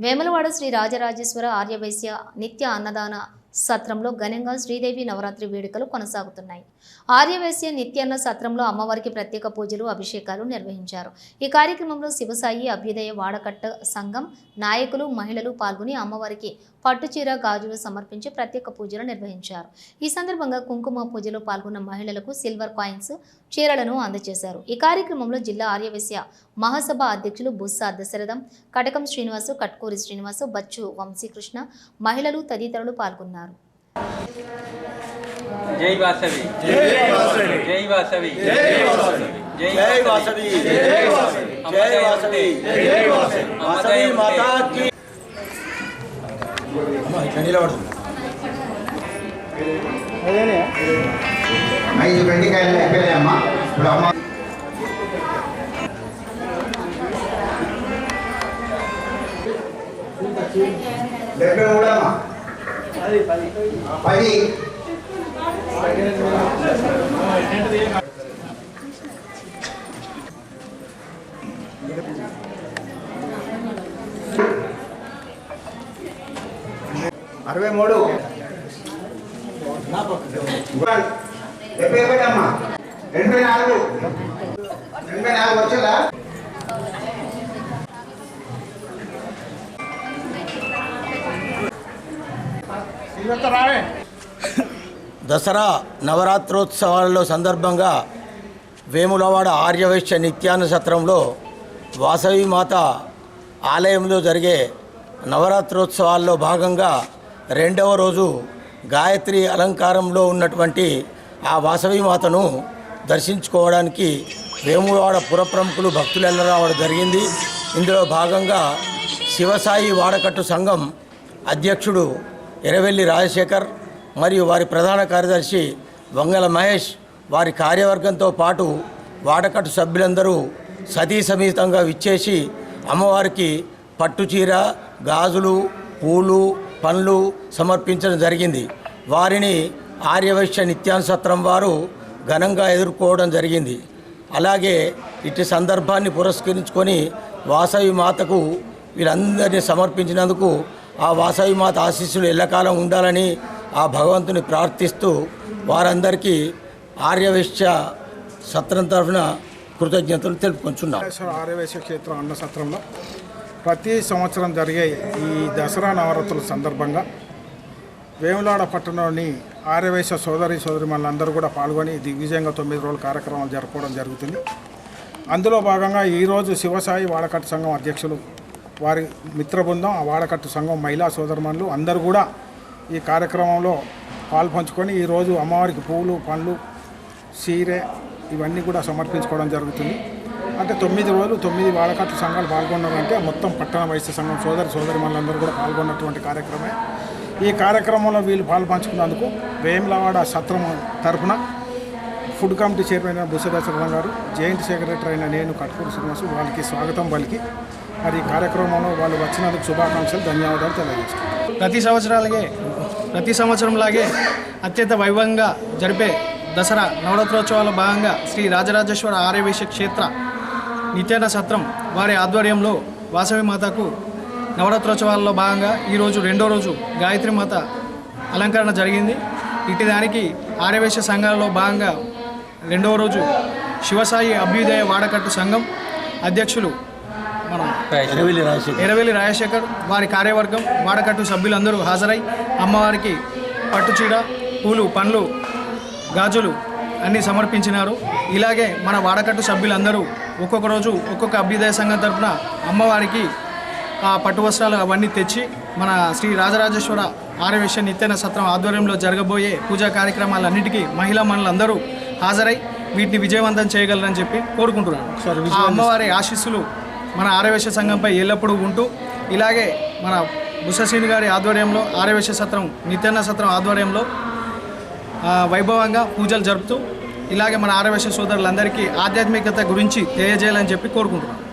వేములవాడ శ్రీ రాజరాజేశ్వర ఆర్యవైశ్య నిత్య అన్నదాన సత్రంలో ఘనంగా శ్రీదేవి నవరాత్రి వేడుకలు కొనసాగుతున్నాయి. ఆర్యవేశ్య నిత్యాన్న సత్రంలో అమ్మవారికి ప్రత్యేక పూజలు అభిషేకాలు నిర్వహించారు. ఈ కార్యక్రమంలో శివసాయి అభ్యుదయ వాడకట్ట సంఘం నాయకులు మహిళలు పాల్గొని అమ్మవారికి పట్టుచీర గాజులు సమర్పించి ప్రత్యేక పూజలు నిర్వహించారు. ఈ సందర్భంగా కుంకుమ పూజలో పాల్గొన్న మహిళలకు సిల్వర్ కాయిన్స్ చీరలను అందజేశారు. ఈ కార్యక్రమంలో జిల్లా ఆర్యవేశ్య మహాసభ అధ్యక్షులు బుస్సా దశరథం కటకం శ్రీనివాసు కట్కూరి శ్రీనివాసు బచ్చు వంశీకృష్ణ మహిళలు తదితరులు పాల్గొన్నారు. జై వాసవి జై వాసవి జై వాసవి జై వాసవి జై వాసవి జై వాసవి వాసవి మాతా కీ అమ్మ ఇక్కడ నిలబడుతుంది ఐదు బెండకాయలు అయిపోయాయమ్మా ఇప్పుడు అమ్మ పది అరవై మూడు. డెబ్బై ఒకటి అమ్మా ఎనభై నాలుగు. ఎనభై నాలుగు వచ్చేదా? దసరా నవరాత్రోత్సవాలలో సందర్భంగా వేములవాడ ఆర్యవైశ్య నిత్యాన్న సత్రంలో వాసవి మాత ఆలయంలో జరిగే నవరాత్రోత్సవాల్లో భాగంగా రెండవ రోజు గాయత్రి అలంకారంలో ఉన్నటువంటి ఆ వాసవి మాతను దర్శించుకోవడానికి వేములవాడ పురప్రముఖులు భక్తులు వెళ్ళరావడం జరిగింది. ఇందులో భాగంగా శివసాయి వాడకట్టు సంఘం అధ్యక్షుడు ఎరవెల్లి రాజశేఖర్ మరియు వారి ప్రధాన కార్యదర్శి వంగల మహేష్ వారి కార్యవర్గంతో పాటు వాడకట్టు సభ్యులందరూ సతీ సమేతంగా విచ్చేసి అమ్మవారికి పట్టుచీర గాజులు పూలు పండ్లు సమర్పించడం జరిగింది. వారిని ఆర్యవైశ్య నిత్యాసత్రం వారు ఘనంగా ఎదుర్కోవడం జరిగింది. అలాగే ఇటు సందర్భాన్ని పురస్కరించుకొని వాసవి మాతకు వీరందరినీ సమర్పించినందుకు ఆ వాసవి మాత ఆశీస్సులు ఎల్లకాలం ఉండాలని ఆ భగవంతుని ప్రార్థిస్తూ వారందరికీ ఆర్యవైశ్య సత్రం తరఫున కృతజ్ఞతలు తెలుపుకొంచున్నాం. ఆర్యవేశ్య క్షేత్రం అన్న సత్రంలో ప్రతి సంవత్సరం జరిగే ఈ దసరా నవరాత్రుల సందర్భంగా వేములాడ పట్టణంలోని ఆర్యవేశ సోదరి సోదరిమణులందరూ కూడా పాల్గొని దిగ్విజయంగా తొమ్మిది రోజుల కార్యక్రమాలు జరుపుకోవడం జరుగుతుంది. అందులో భాగంగా ఈరోజు శివసాయి వాడకట్ట సంఘం అధ్యక్షులు వారి మిత్ర బృందం ఆ వాడకట్టు సంఘం మహిళా సోదరుమణులు అందరూ కూడా ఈ కార్యక్రమంలో పాల్పంచుకొని ఈరోజు అమ్మవారికి పువ్వులు పండ్లు సీరె ఇవన్నీ కూడా సమర్పించుకోవడం జరుగుతుంది. అంటే తొమ్మిది రోజులు తొమ్మిది వాడకట్ల సంఘాలు పాల్గొన్నారంటే మొత్తం పట్టణ వైశ్య సంఘం సోదరి సోదరిమణులందరూ కూడా పాల్గొన్నటువంటి కార్యక్రమే ఈ కార్యక్రమంలో వీళ్ళు పాల్పంచుకున్నందుకు వేములవాడ సత్రం తరఫున ఫుడ్ కమిటీ చైర్మన్ బుసదశరథం గారు జాయింట్ సెక్రటరీ అయిన నేను కట్కూరు శ్రీనివాసు వాళ్ళకి స్వాగతం పలికి మరి ఈ కార్యక్రమంలో వాళ్ళు వచ్చినందుకు శుభాకాంక్షలు ధన్యవాదాలు తెలియజేస్తున్నాను. ప్రతి సంవత్సరాలగే ప్రతి సంవత్సరంలాగే అత్యంత వైభవంగా జరిపే దసరా నవరాత్రోత్సవాల భాగంగా శ్రీ రాజరాజేశ్వర ఆర్యవేశ క్షేత్ర నిత్యాన సత్రం వారి ఆధ్వర్యంలో వాసవి మాతకు నవరాత్రోత్సవాల్లో భాగంగా ఈరోజు రెండో రోజు గాయత్రి మాత అలంకరణ జరిగింది. ఇటు దానికి ఆర్యవేశ సంఘాలలో భాగంగా రెండవ రోజు శివసాయి అభ్యుదయ వాడకట్టు సంఘం అధ్యక్షులు మన ఎరవిల్లి రాజశేఖర్. రాజశేఖర్ వారి కార్యవర్గం వాడకట్టు సభ్యులందరూ హాజరై అమ్మవారికి పట్టుచీర పూలు పండ్లు గాజులు అన్నీ సమర్పించినారు. ఇలాగే మన వాడకట్టు సభ్యులందరూ ఒక్కొక్క రోజు ఒక్కొక్క అభ్యుదయ సంఘం తరపున అమ్మవారికి ఆ పట్టు వస్త్రాలు అవన్నీ తెచ్చి మన శ్రీ రాజరాజేశ్వర ఆర్యవేశ్య నిత్యాన సత్రం ఆధ్వర్యంలో జరగబోయే పూజా కార్యక్రమాలన్నిటికీ మహిళా మనులందరూ హాజరై వీటిని విజయవంతం చేయగలరని చెప్పి కోరుకుంటున్నాను. ఆ అమ్మవారి ఆశీస్సులు మన ఆర్యవేశ్య సంఘంపై ఎల్లప్పుడూ ఉంటూ ఇలాగే మన బుససీని గారి ఆధ్వర్యంలో ఆర్యవేశ్య సత్రం నిత్యాన్న సత్రం ఆధ్వర్యంలో వైభవంగా పూజలు జరుపుతూ ఇలాగే మన ఆరవేశ సోదరులందరికీ ఆధ్యాత్మికత గురించి తెలియజేయాలని చెప్పి కోరుకుంటున్నాను